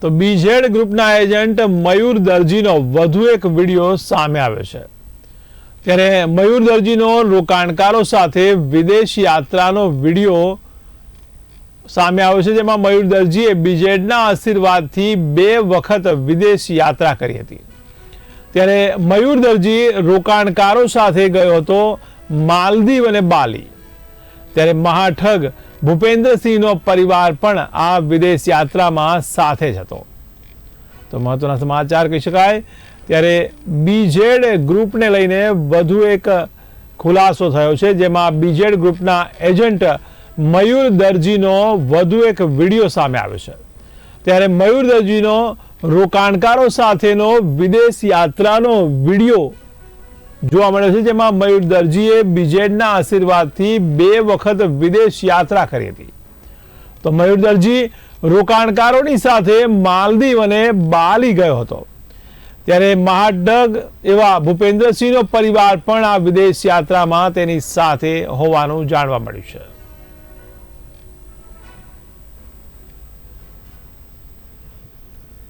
તો બીઝેડ ગ્રુપના એજન્ટ મયુર દરજીનો વધુ એક વીડિયો સામે આવ્યો છે. ત્યારે મયુર દરજીનો રોકાણકારો સાથે વિદેશ યાત્રાનો વીડિયો સામે આવ્યો છે, જેમાં મયુર દરજીએ બીજેડના આશીર્વાદથી બે વખત વિદેશ યાત્રા કરી હતી. ત્યારે મયુર દરજી રોકાણકારો સાથે ગયો હતો માલદીવ અને બાલી. ત્યારે મહાઠગ ભૂપેન્દ્રસિંહનો પરિવાર પણ આ વિદેશ યાત્રામાં સાથે જ હતો. તો મહત્વના સમાચાર કહી શકાય, ત્યારે બીજેડ ગ્રુપને લઈને વધુ એક ખુલાસો થયો છે, જેમાં બીજેડ ગ્રુપના એજન્ટ મયુર દરજીનો વધુ એક વીડિયો સામે આવ્યો છે. ત્યારે મયુર દરજીનો રોકાણકારો સાથેનો વિદેશ યાત્રાનો વીડિયો જોવા મળ્યો છે, જેમાં મયુર દરજીએ બીજેડના આશીર્વાદથી બે વખત વિદેશ યાત્રા કરી હતી. તો મયુર દરજી રોકાણકારોની સાથે માલદીવ અને બાલી ગયો હતો. ત્યારે મહાડગ એવા ભૂપેન્દ્રસિંહનો પરિવાર પણ આ વિદેશ યાત્રામાં તેની સાથે હોવાનું જાણવા મળ્યું છે.